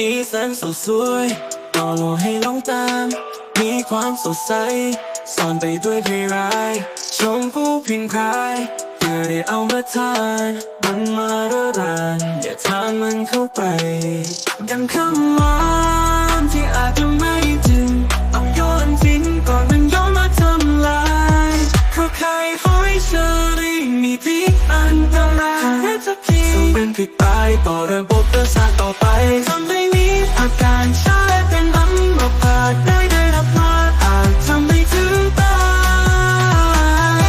สีสันสดสวยต่อโลงให้ลองตาม มีความสดใสซ่อนไปด้วยเพร้ายชมผู้พิงพายเพื่อได้เอามาทานมันมาระรานอย่าทานมันเข้าไปยังคำว่า ผิดตายต่อเระบบประสาทต่อไปทำให้มีอาการชาเป็นอัมพาตได้ได้รับมาอาจทำให้ถึงตาย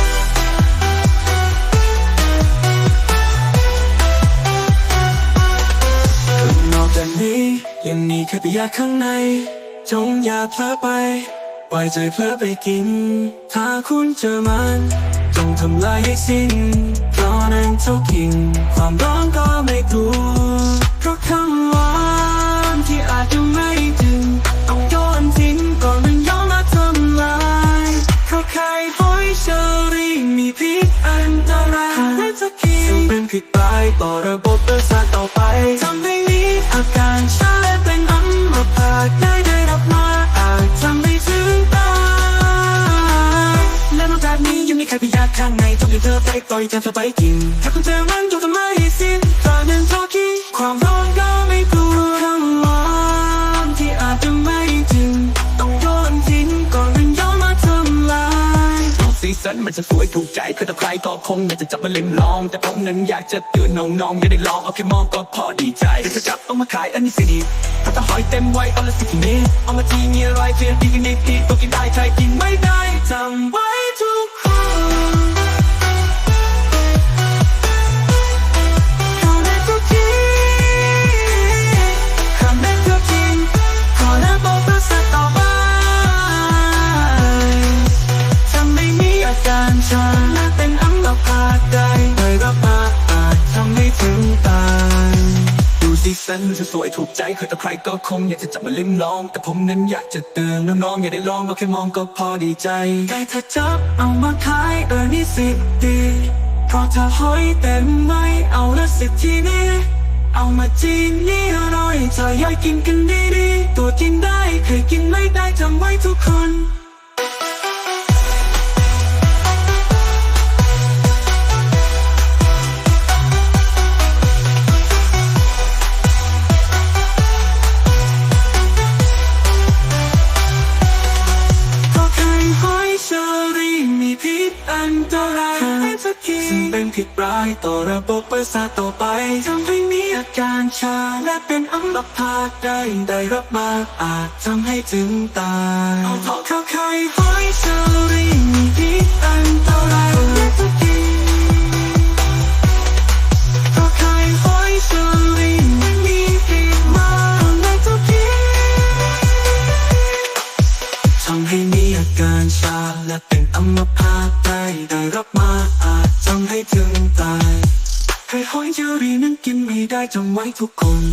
นอกจากนี้ยังมีแค่ปยาข้างใน จงอย่าเพลอไปปล่อยใจเพลอไปกิน ถ้าคุณเจอมัน จงทำลายให้สิ้นเพราะนั้นเท่ากินความร้อนก็ นซึ่งเป็นผิดร้ายต่อระบบประสาทต่อไปทำให้มีอาการชาและเป็นอัมพาตได้ได้รับมาอาจทำให้ถึงตายและนอกจากนี้ยังมีใครพยาธิข้างในทำให้เธอไปต่อยแทนเธอไปกินถ้าคุณเจอมันจงทำไม สีสันมันจะสวยถูกใจคือแต่ใครก็คงอยากจะจับมาเล่นลอง แต่ผมนั้นอยากจะเตือนน้องๆอย่าได้ลองเอาแค่มองก็พอดีใจแต่จะจับต้องมาขายอันนี้สิดีถ้าตะหอยเต็มไว้เอาละสิทีนี้เอามาทีมีอะไรเพียงดีกันนิดดีตัวกินได้ใครกินไม่ได้จำไว้ สีสันมันสวยถูกใจคือแต่ใครก็คงอยากจะจับมาลิ้มลอง แต่ผมนั้นอยากจะเตือนน้องๆอย่าได้ลองเอาแค่มองก็พอดีใจได้ถ้าจับเอามาขายเออนี่สิดีเพราะถ้าหอยเต็มไม่เอาละสิทีนี้เอามาจีนนี่อร่อยจะย่อยกินกันดีดีๆตัวกินได้เคยกินไม่ได้จำไว้ทุกคน นตรายให้จะกินซึ่งเป็นผิดร้ายต่อระบบประสาทต่อไปทำให้มีอาการชาและเป็นอัมพาตได้ได้รับมาอาจทำให้ถึงตายเอาเถอะเข้าไข่หอยเชอ มีอาการชาและเป็นอัมพาตได้ได้รับมาอาจทำให้ถึงตายให้หอยเจอรี่นั้นกินไม่ได้จำไว้ทุกคน